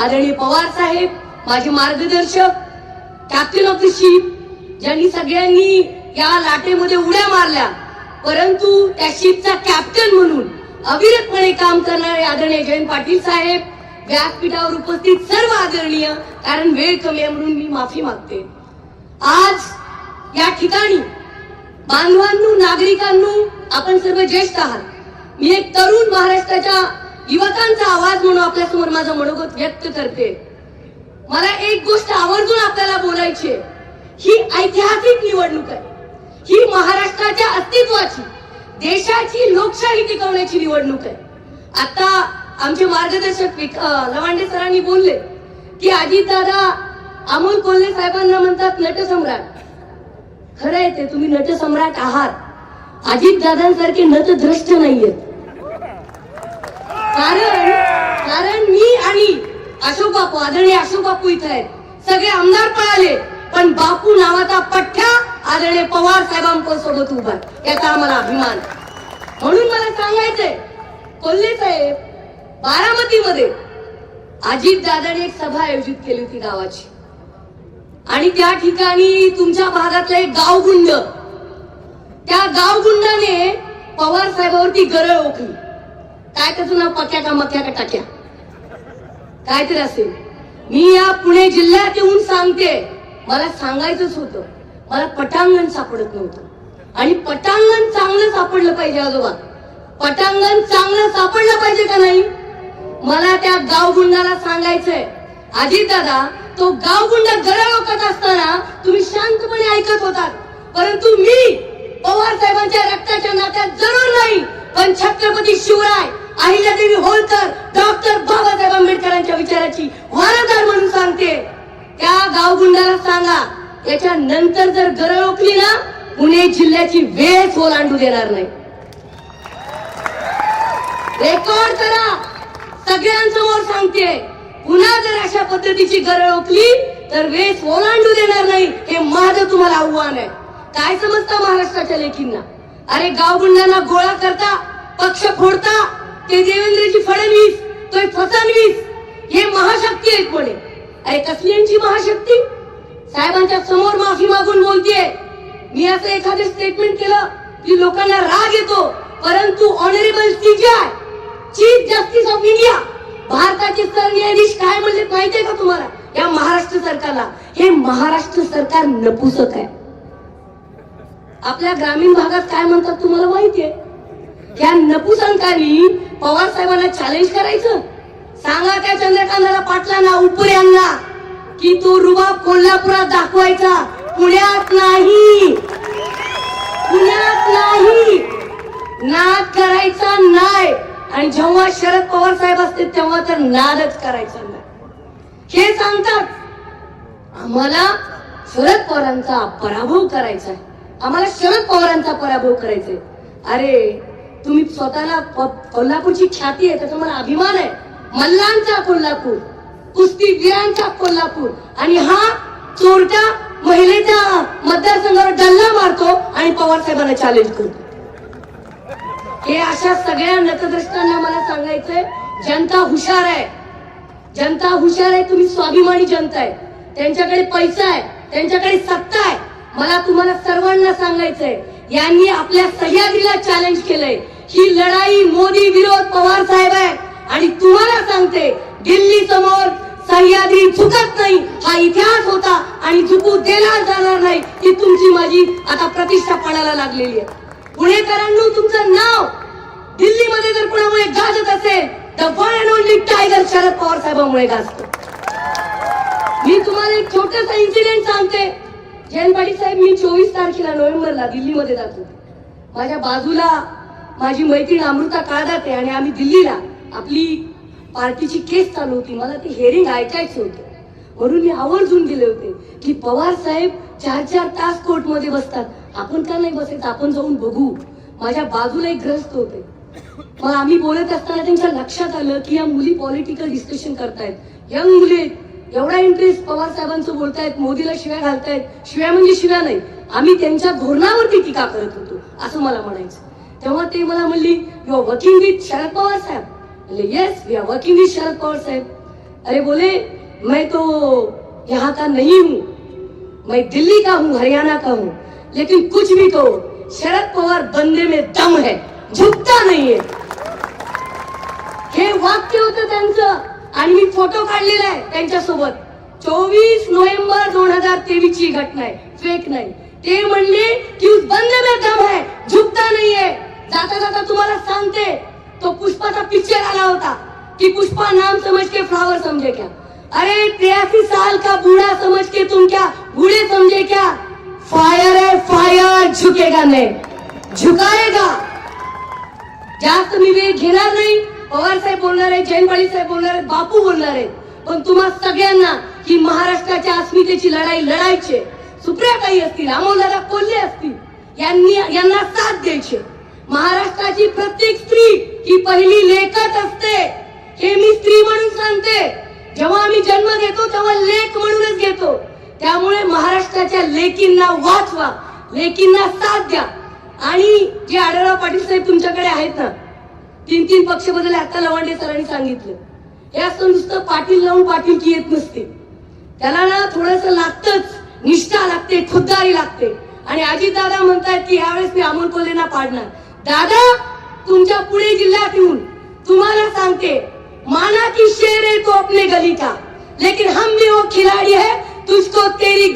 आदरणीय पवार साहेब माझे मार्गदर्शक कॅप्टन ऑफ द शिप ज्यांनी सगळ्यांनी या लाटेमध्ये उड्या मारल्या परंतु त्या शिपचा कॅप्टन म्हणून अविरतपणे काम करणारे आदरणीय जयंत पाटील साहेब व्यासपीठावर उपस्थित सर्व आदरणीय कारण वेळ कमी आहे म्हणून मी माफी मागते. आज या ठिकाणी बांधवांनो नागरिकांनो आपण सर्व ज्येष्ठ आहात. मी एक तरुण महाराष्ट्राच्या युवकांचा आवाज म्हणून आपल्यासमोर माझं मनोगत व्यक्त करते. मला एक गोष्ट आवर्जून आपल्याला बोलायची आहे. ही ऐतिहासिक निवडणूक आहे. ही महाराष्ट्राच्या अस्तित्वाची देशाची लोकशाही टिकवण्याची निवडणूक आहे. आता आमचे मार्गदर्शक विक- लवांडे सरांनी बोलले की अजितदादा अमोल कोल्हे साहेबांना म्हणतात नटसम्राट. खरं आहे ते तुम्ही नटसम्राट आहात. अजितदादांसारखे नटद्रष्ट नाहीयेत. कारण कारण मी आणि अशोक बापू आदरणीय अशोक बापू इथे आहेत. सगळे आमदार पळाले पण बापू नावाचा पठ्ठा आदरणीय पवार साहेबांसोबत उभा याचा आम्हाला अभिमान. म्हणून मला सांगायचंय कोल्हे साहेब बारामतीमध्ये अजित दादाने एक सभा आयोजित केली होती गावाची. आणि त्या ठिकाणी तुमच्या भागातला एक गावगुंड त्या गावगुंडाने पवार साहेबावरती गरळ ओकली. काय त्याचं नाव पक्या का मक्या का टाक्या? काहीतरी असेल. मी या पुणे जिल्ह्यात येऊन सांगते. मला सांगायचंच होतं. मला पटांगण सापडत नव्हतं. आणि पटांगण चांगलं सापडलं पाहिजे आजोबा. पटांगण चांगलं सापडलं पाहिजे का नाही? मला त्या गावगुंडाला सांगायचंय. आजी दादा तो गावगुंड गरळ ओकत असताना तुम्ही शांतपणे ऐकत होतात. परंतु मी पवार साहेबांच्या रक्ताच्या नात्यात जरूर नाही. पण छत्रपती शिवराय अहिल्यादेवी होळकर डॉक्टर बाबासाहेब आंबेडकरांच्या विचाराची वारदार म्हणून सांगते. त्या गावगुंडाला सांगा याच्या नंतर जर गरळ ओकली ना पुणे जिल्ह्याची वेळच ओलांडू देणार नाही. रेकॉर्ड करा. सगळ्यांसमोर सांगते पुन्हा जर अशा पद्धतीची गरळ ओकली तर वेळ ओलांडू देणार नाही हे माझं तुम्हाला आव्हान आहे. काय समजता महाराष्ट्राच्या लेखींना? अरे गावगुंडांना गोळा करता पक्ष फोडता ते देवेंद्रजी फडणवीस तो फसणवीस हे महाशक्ती आहेत कोणी अरे कसल्यांची महाशक्ती? साहेबांच्या समोर माफी मागून बोलतीये. मी असं एखादं स्टेटमेंट केलं की लोकांना राग येतो परंतु honourable CJI chief justice of India भारताचे सरन्यायाधीश काय म्हणले माहितीये का तुम्हाला? या महाराष्ट्र सरकारला. हे महाराष्ट्र सरकार नपुसक आहे. आपल्या ग्रामीण भागात काय म्हणतात तुम्हाला माहितीये? या नपुसंतांनी पवार साहेबांना चॅलेंज करायचं सांगा त्या चंद्रकांताला पाटलांना उपऱ्यांना की तो रुबाब कोल्हापुरात दाखवायचा. पुण्यात नाही. पुण्यात नाही. नाद करायचा नाही. आणि जेव्हा शरद पवार साहेब असते तेव्हा तर नादच करायचा नाही. हे सांगतात. आम्हाला शरद पवारांचा पराभव करायचा आहे. आम्हाला शरद पवारांचा पराभव करायचा अरे तुम्ही स्वतःला कोल्हापूरची ख्याती आहे त्याचा मला अभिमान आहे. मल्लांचा कोल्हापूर कुस्तीवीरांचा कोल्हापूर आणि हा चोरट्या महिलेच्या मतदारसंघावर डल्ला मारतो आणि पवार साहेबांना चॅलेंज करतो. हे अशा सगळ्या नतद्रष्टांना मला सांगायचंय जनता हुशार आहे. जनता हुशार आहे तुम्ही स्वाभिमानी जनता आहे. त्यांच्याकडे पैसा आहे त्यांच्याकडे सत्ता आहे. मला तुम्हाला सर्वांना सांगायचंय यांनी आपल्या सह्याद्रीला चॅलेंज केलंय. ही लढाई मोदी विरोध पवार साहेब आहे आणि तुम्हाला सांगते दिल्ली समोर सह्याद्री झुकत नाही. हा इतिहास होता आणि झुकू देणार जाणार नाही ही तुमची माझी आता प्रतिष्ठा पडायला लागलेली आहे. पुणेकरांनो तुमचं नाव दिल्लीमध्ये जर कुणामुळे गाजत असेल तर one and only tiger Sharad Pawar साहेबांमुळे गाजतो. मी तुम्हाला एक छोटस जयंत पाटील साहेब मी चोवीस तारखेला नोव्हेंबरला दिल्लीमध्ये जातो. माझ्या बाजूला माझी मैत्रीण अमृता काळदाते आणि आम्ही दिल्लीला आपली पार्टीची केस चालू होती. मला ती हेरिंग ऐकायचं होतं. म्हणून मी आवर्जून गेले होते की पवार साहेब चार चार तास कोर्टमध्ये बसतात. आपण का नाही बसायचं? आपण जाऊन बघू. माझ्या बाजूला एक ग्रस्त होते. मग आम्ही बोलत असताना त्यांच्या लक्षात आलं की या मुली पॉलिटिकल डिस्कशन करतायत. यंग मुली आहेत. एवढा इंटरेस्ट पवार साहेबांचं बोलतायत मोदीला शिव्या घालतायत. शिव्या म्हणजे शिव्या नाही. आम्ही त्यांच्या धोरणावरती टीका करत होतो असं मला म्हणायचं. तेव्हा ते मला म्हणली you are working with Sharad Pawar saheb. म्हणले yes we are working with Sharad Pawar saheb. अरे बोले मैं तो यहाँ का नहीं हूँ. मैं दिल्ली का हूँ हरियाणा का हूँ. लेकिन कुछ भी तो शरद पवार बंदे में दम है झुकता नाहीये हे वाक्य होतं त्यांचं. आणि मी फोटो काढलेला आहे त्यांच्यासोबत. चोवीस नोव्हेंबर दोन हजार तेवीस ची घटना आहे. फेक नाही. ते म्हणले की उस बंदे में दम है झुकता नाहीये जाता जाता तुम्हाला सांगते तो पुष्पाचा पिक्चर आला होता कि पुष्पा नाम समझ के फ्लावर समझे क्या? अरे तिरासी साल का बूढ़ा समझ के तुम क्या? बूढ़े समझे क्या? फायर है फायर झुकेगा नहीं. झुकाएगा. जास्त मी वेळ घेणार नाही. पवार साहेब बोलणार आहे जयंत साहेब बोलणार आहेत बापू बोलणार आहेत. पण तुम्हा सगळ्यांना ही महाराष्ट्राच्या अस्मितेची लढाई लढायची सुप्रिया सुप्रियाताई असतील अमोलदादा कोल्हे असतील यांनी यांना साथ द्यायची महाराष्ट्राची प्रत्येक स्त्री ही पहिली लेखच असते. हे मी स्त्री म्हणून सांगते. जेव्हा आम्ही जन्म घेतो तेव्हा लेख म्हणूनच घेतो. त्यामुळे महाराष्ट्राच्या लेकींना वाचवा लेकींना साथ द्या. आणि जे आढळराव पाटील साहेब तुमच्याकडे आहेत ना तीन तीन पक्ष बदल आता लवांडे सरांनी सांगितलं. हे असं नुसतं पाटील लावून पाटील की येत नसते. त्याला ना थोडस लागतच निष्ठा लागते खुद्दारी लागते. आणि अजित दादा म्हणतात की यावेळेस मी अमोल कोल्हेना पाडणार. दादा तुमच्या पुणे जिल्ह्यात येऊन तुम्हाला सांगते माना की शेर है तो अपने गली का. लेकिन हम भी वो खिलाड़ी है तुझको तेरी